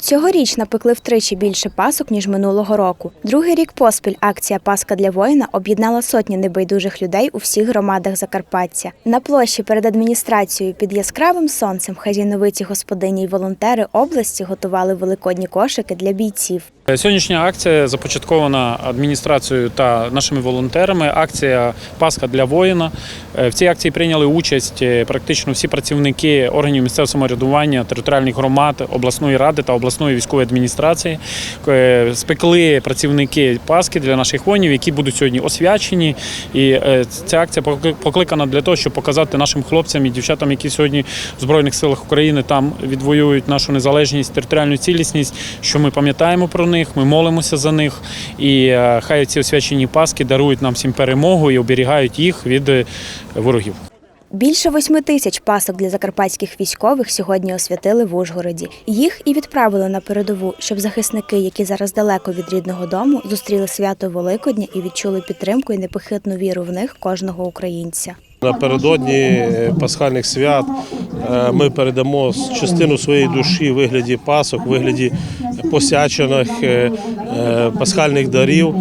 Цьогоріч напекли втричі більше пасок, ніж минулого року. Другий рік поспіль акція Паска для воїна об'єднала сотні небайдужих людей у всіх громадах Закарпаття. На площі перед адміністрацією під яскравим сонцем хазяйновиті господині й волонтери області готували великодні кошики для бійців. Сьогоднішня акція започаткована адміністрацією та нашими волонтерами. Акція Пасха для воїна. Е, В цій акції прийняли участь е, практично всі працівники органів місцевого самоврядування, територіальних громад, обласної ради та обласної військової адміністрації. Е, Спекли працівники Пасхи для наших воїнів, які будуть сьогодні освячені. І ця акція покликана для того, щоб показати нашим хлопцям і дівчатам, які сьогодні в Збройних силах України там відвоюють нашу незалежність, територіальну цілісність, що ми пам'ятаємо про них, ми молимося за них. І е, хай ці освячені Пасхи дарують нам всім перемогу і оберігають їх від е, ворогів. Більше восьми тисяч пасок для закарпатських військових сьогодні освятили в Ужгороді. Їх і відправили на передову, щоб захисники, які зараз далеко від рідного дому, зустріли свято Великодня і відчули підтримку і непохитну віру в них кожного українця. Напередодні е, пасхальних свят е, ми передамо частину своєї душі в вигляді пасок, в вигляді посячених е, пасхальних дарів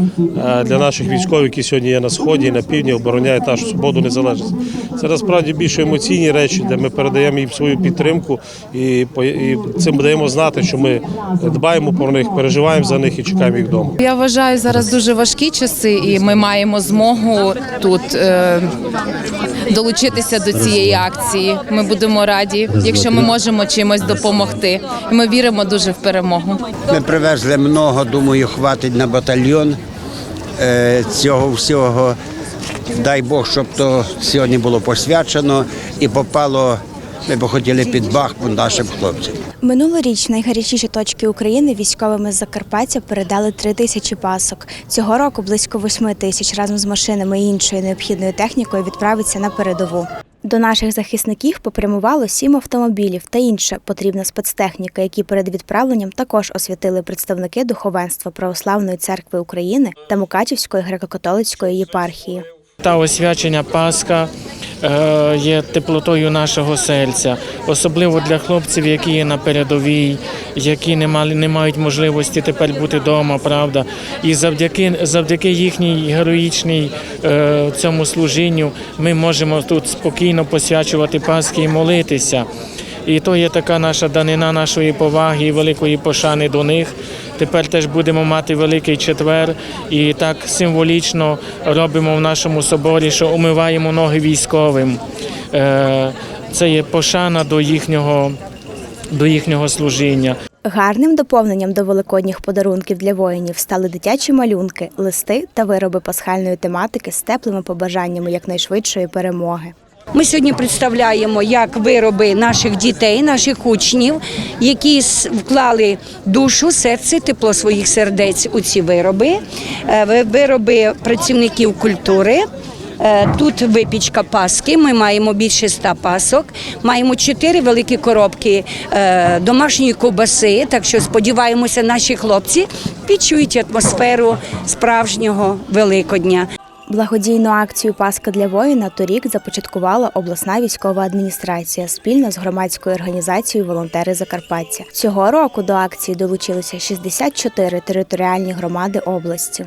для наших військових, які сьогодні є на сході на півдні, обороняють нашу свободу, незалежність. Це насправді більш емоційні речі, де ми передаємо їм свою підтримку і цим даємо знати, що ми дбаємо про них, переживаємо за них і чекаємо їх вдома. Я вважаю зараз дуже важкі часи, і ми маємо змогу тут долучитися до цієї акції. Ми будемо раді, якщо ми можемо чимось допомогти. І ми віримо дуже в перемогу. Ми привезли много, думаю, хватить на батальйон е, цього всього. Дай Бог, щоб то сьогодні було посвячено і попало. Ми б хотіли під Бахмут нашим хлопцям. Минулоріч найгарячіші точки України військовими з Закарпаття передали три тисячі пасок. Цього року близько восьми тисяч разом з машинами і іншою необхідною технікою відправиться на передову. До наших захисників попрямувало сім автомобілів та інша потрібна спецтехніка, які перед відправленням також освятили представники духовенства Православної церкви України та Мукачівської греко-католицької єпархії. Та освячення Пасха є теплотою нашого серця, особливо для хлопців, які є на передовій, які не мали не мають можливості тепер бути вдома, правда. І завдяки завдяки їхній героїчній е, цьому служінню ми можемо тут спокійно посвячувати Пасхи і молитися. І то є така наша данина нашої поваги і великої пошани до них. Тепер теж будемо мати великий четвер і так символічно робимо в нашому соборі, що умиваємо ноги військовим. Е, Це є пошана до їхнього, до їхнього служіння. Гарним доповненням до великодніх подарунків для воїнів стали дитячі малюнки, листи та вироби пасхальної тематики з теплими побажаннями якнайшвидшої перемоги. Ми сьогодні представляємо як вироби наших дітей, наших учнів, які вклали душу, серце, тепло своїх сердець у ці вироби, Е, вироби працівників культури. Е, Тут випічка паски. Ми маємо більше ста пасок. Маємо чотири великі коробки е, домашньої ковбаси. Так що сподіваємося, наші хлопці відчують атмосферу справжнього Великодня. Благодійну акцію Паска для воїна торік започаткувала обласна військова адміністрація спільно з громадською організацією Волонтери Закарпаття. Цього року до акції долучилися 64 територіальні громади області.